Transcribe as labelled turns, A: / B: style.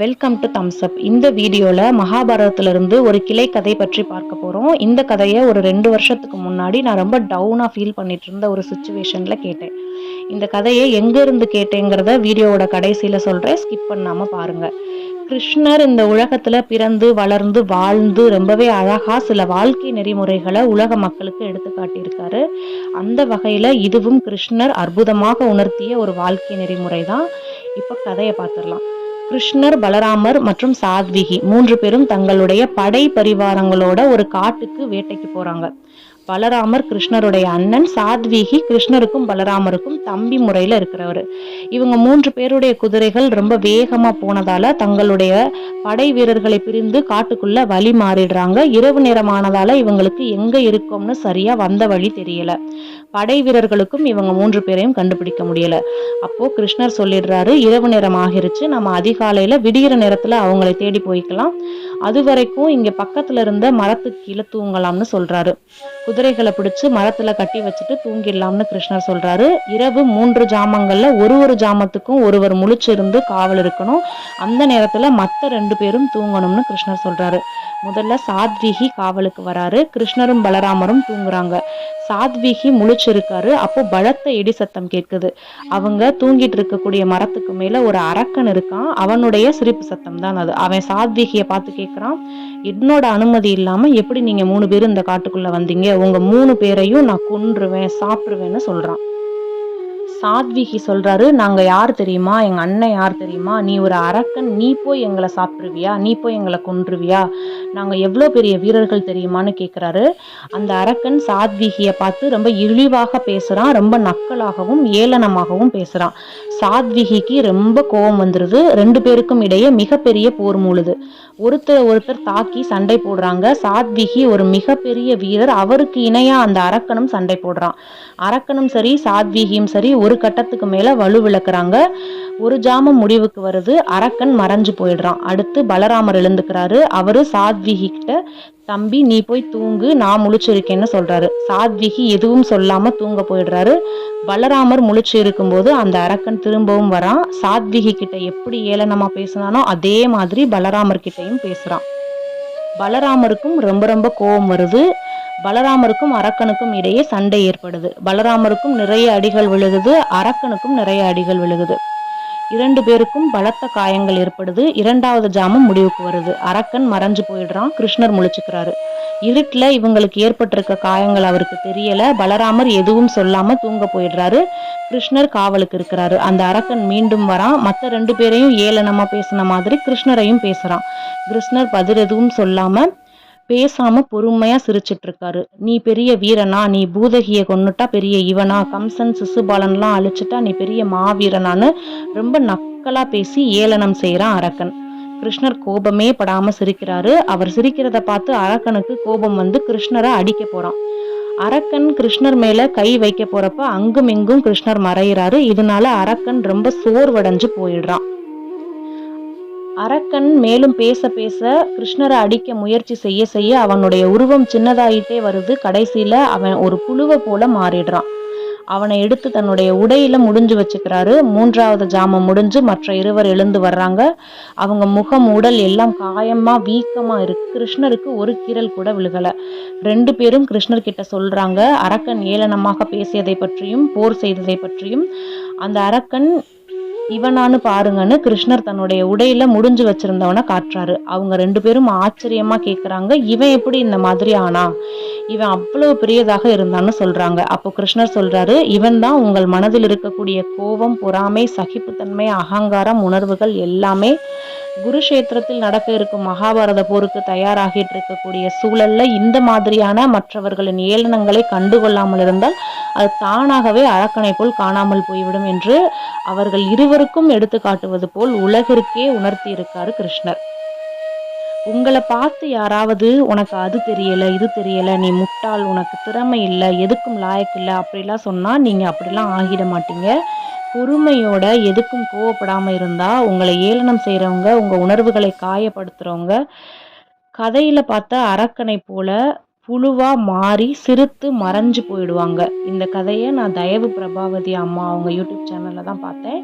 A: Welcome to Thums அப் இந்த வீடியோவில் மகாபாரதத்திலிருந்து ஒரு கிளை கதை பற்றி பார்க்க போகிறோம் இந்த கதையை ஒரு ரெண்டு வருஷத்துக்கு முன்னாடி நான் ரொம்ப டவுனாக ஃபீல் பண்ணிட்டு இருந்த ஒரு சுச்சுவேஷனில் கேட்டேன். இந்த கதையை எங்கேருந்து கேட்டேங்கிறத வீடியோவோட கடைசியில் சொல்கிறேன் ஸ்கிப் பண்ணாமல் பாருங்கள் கிருஷ்ணர் இந்த உலகத்தில் பிறந்து வளர்ந்து வாழ்ந்து ரொம்பவே அழகாக சில வாழ்க்கை நெறிமுறைகளை உலக மக்களுக்கு எடுத்து காட்டியிருக்காரு. அந்த வகையில் இதுவும் கிருஷ்ணர் அற்புதமாக உணர்த்திய ஒரு வாழ்க்கை நெறிமுறை தான் இப்போ கதையை பார்த்துடலாம். கிருஷ்ணர் பலராமர் மற்றும் சாத்விகி மூன்று பேரும் தங்களுடைய படை பரிவாரங்களோட ஒரு காட்டுக்கு வேட்டைக்கு போறாங்க. பலராமர் கிருஷ்ணருடைய அண்ணன் சாத்விகி கிருஷ்ணருக்கும் பலராமருக்கும் தம்பி முறையில இருக்கிறவர். இவங்க மூன்று பேருடைய குதிரைகள் ரொம்ப வேகமா போனதால தங்களுடைய படை வீரர்களை பிரிந்து காட்டுக்குள்ள வழி மாறிடுறாங்க. இரவு நேரமானதால இவங்களுக்கு எங்க இருக்கோம்னு சரியா வந்த வழி தெரியல. படை வீரர்களுக்கும் இவங்க மூன்று பேரையும் கண்டுபிடிக்க முடியல. அப்போ கிருஷ்ணர் சொல்லிடுறாரு இரவு நேரம் ஆகிருச்சு நம்ம அதிகாலையில விடிகிற நேரத்துல அவங்களை தேடி போய்க்கலாம். அது வரைக்கும் இங்க பக்கத்துல இருந்த மரத்துக்கு கீழே தூங்கலாம்னு சொல்றாரு. குதிரைகளை பிடிச்சு மரத்துல கட்டி வச்சுட்டு தூங்கிடலாம்னு கிருஷ்ணர் சொல்றாரு. இரவு மூன்று ஜாமங்கள்ல ஒரு ஒரு ஜாமத்துக்கும் ஒருவர் முழிச்சிருந்து காவல் இருக்கணும். அந்த நேரத்துல மத்த ரெண்டு பேரும் தூங்கணும்னு கிருஷ்ணர் சொல்றாரு. முதல்ல சாத்விகி காவலுக்கு வராரு. கிருஷ்ணரும் பலராமரும் தூங்குறாங்க. சாத்விகி முழிச்சிருக்காரு. அப்போ பலத்த இடி சத்தம் கேட்குது. அவங்க தூங்கிட்டு இருக்கக்கூடிய மரத்துக்கு மேல ஒரு அரக்கன் இருக்கான். அவனுடைய சிரிப்பு சத்தம் தான் அது. அவன் சாத்விகிய பார்த்து கேட்குறான் என்னோட அனுமதி இல்லாம எப்படி நீங்க மூணு பேரும் இந்த காட்டுக்குள்ள வந்தீங்க? உங்க மூணு பேரையும் நான் கொன்றுவேன் சாப்பிடுவேன்னு சொல்றான். சாத்விகி சொல்றாரு நாங்க யார் தெரியுமா? எங்க அண்ணன் யார் தெரியுமா? நீ ஒரு அரக்கன் நீ போய் எங்களை சாப்பிடுவியா? நீ போய் எங்களை கொன்றுவியா? நாங்க எவ்வளோ பெரிய வீரர்கள் தெரியுமான்னு கேட்குறாரு அந்த அரக்கன் சாத்விகியை பார்த்து ரொம்ப இழிவாக பேசுறான் ரொம்ப நக்கலாகவும் ஏளனமாகவும் பேசுறான். சாத்விகிக்கு ரொம்ப கோபம் வந்துடுது ரெண்டு பேருக்கும் இடையே மிகப்பெரிய போர் மூழுது ஒருத்தர் ஒருத்தர் தாக்கி சண்டை போடுறாங்க. சாத்விகி ஒரு மிகப்பெரிய வீரர். அவருக்கு இணையாக அந்த அரக்கனும் சண்டை போடுறான். அரக்கனும் சரி சாத்விகியும் சரி ஒரு கட்டத்துக்கு மேலே வலு விளக்குறாங்க. ஒரு ஜாமம் முடிவுக்கு வருது. அரக்கன் மறைஞ்சு போயிடுறான். அடுத்து பலராமர் எழுந்துக்கிறாரு. அவரு சாத்விகிட்ட தம்பி நீ போய் தூங்கு நான் முழிச்சிருக்கேன்னு சொல்றாரு. சாத்விகி எதுவும் சொல்லாம தூங்க போயிடுறாரு. பலராமர் முழிச்சு இருக்கும்போது அந்த அரக்கன் திரும்பவும் வரான். சாத்விகி கிட்ட எப்படி ஏளனமா பேசினானோ அதே மாதிரி பலராமர் கிட்டையும் பேசுறான். பலராமருக்கும் ரொம்ப ரொம்ப கோபம் வருது. பலராமருக்கும் அரக்கனுக்கும் இடையே சண்டை ஏற்படுது. பலராமருக்கும் நிறைய அடிகள் விழுகுது. அரக்கனுக்கும் நிறைய அடிகள் விழுகுது. இரண்டு பேருக்கும் பலத்த காயங்கள் ஏற்படுது. இரண்டாவது ஜாமம் முடிவுக்கு வருது. அரக்கன் மறைஞ்சு போயிடுறான். கிருஷ்ணர் முழிச்சுக்கிறாரு. இருட்டில் இவங்களுக்கு ஏற்பட்டிருக்க காயங்கள் அவருக்கு தெரியல. பலராமர் எதுவும் சொல்லாம தூங்க போயிடுறாரு. கிருஷ்ணர் காவலுக்கு இருக்கிறாரு. அந்த அரக்கன் மீண்டும் வரான். மற்ற ரெண்டு பேரையும் ஏளனமா பேசின மாதிரி கிருஷ்ணரையும் பேசுறான். கிருஷ்ணர் பதில் எதுவும் சொல்லாம பேசாம பொறுமையா சிரிச்சிட்டு இருக்காரு நீ பெரிய வீரனா? நீ பூதகிய கொண்டுட்டா பெரிய இவனா? கம்சன் சிசுபாலன்லாம் அழிச்சிட்டா நீ பெரிய மாவீரனான்னு ரொம்ப நக்கலா பேசி ஏளனம் செய்யறான் அரக்கன். கிருஷ்ணர் கோபமே படாம சிரிக்கிறாரு. அவர் சிரிக்கிறத பார்த்து அரக்கனுக்கு கோபம் வந்து கிருஷ்ணரை அடிக்க போறான். அரக்கன் கிருஷ்ணர் மேல கை வைக்க போறப்ப அங்கும் இங்கும் கிருஷ்ணர் மறையிறாரு. இதனால அரக்கன் ரொம்ப சோர்வடைஞ்சு போயிடுறான். அரக்கன் மேலும் பேச பேச கிருஷ்ணரை அடிக்க முயற்சி செய்ய செய்ய அவனுடைய உருவம் சின்னதாயிட்டே வருது. கடைசியில அவன் ஒரு புழுவை போல மாறிடுறான். அவனை எடுத்து தன்னுடைய உடையில முடிஞ்சு வச்சுக்கிறாரு. மூன்றாவது ஜாமம் முடிஞ்சு மற்ற இருவர் எழுந்து வர்றாங்க. அவங்க முகம் உடல் எல்லாம் காயமா வீக்கமா இருக்கு. கிருஷ்ணருக்கு ஒரு கீரல் கூட விழுகல. ரெண்டு பேரும் கிருஷ்ணர் கிட்ட சொல்றாங்க. அரக்கன் ஏளனமாக பேசியதை பற்றியும் போர் செய்ததை பற்றியும். அந்த அரக்கன் இவனானு பாருங்கன்னு கிருஷ்ணர் தன்னுடைய உடையில முடிஞ்சு வச்சிருந்தவனை காட்டுறாரு. அவங்க ரெண்டு பேரும் ஆச்சரியமா கேக்குறாங்க இவன் எப்படி இந்த மாதிரி ஆனா? இவன் அவ்வளவு பெரியதாக இருந்தான்னு சொல்றாங்க. அப்போ கிருஷ்ணர் சொல்றாரு இவன் தான் உங்கள் மனதில் இருக்கக்கூடிய கோபம் பொறாமை சகிப்புத்தன்மை அகங்காரம் உணர்வுகள் எல்லாமே குருஷேத்திரத்தில் நடக்க இருக்கும் மகாபாரத போருக்கு தயாராகிட்டு இருக்கக்கூடிய சூழல்ல இந்த மாதிரியான மற்றவர்களின் ஏளனங்களை கண்டுகொள்ளாமல் இருந்தால் அது தானாகவே அரக்கனை போல் காணாமல் போய்விடும் என்று அவர்கள் இருவருக்கும் எடுத்து காட்டுவது போல் உலகிற்கே உணர்த்தி இருக்காரு கிருஷ்ணர். உங்களை பார்த்து யாராவது உனக்கு அது தெரியல இது தெரியல நீ முட்டாள் உனக்கு திறமை இல்லை எதுக்கும் லாயக்கு இல்லை அப்படிலாம் சொன்னா நீங்க அப்படிலாம் ஆகிட மாட்டீங்க. பொறுமையோட எதுக்கும் கோவப்படாமல் இருந்தா உங்களை ஏளனம் செய்கிறவங்க உங்கள் உணர்வுகளை காயப்படுத்துகிறவங்க கதையில் பார்த்த அரக்கனை போல புழுவா மாறி சிரித்து மறைஞ்சு போயிடுவாங்க. இந்த கதையை நான் தயவு பிரபாவதி அம்மா அவங்க யூடியூப் சேனலில் தான் பார்த்தேன்.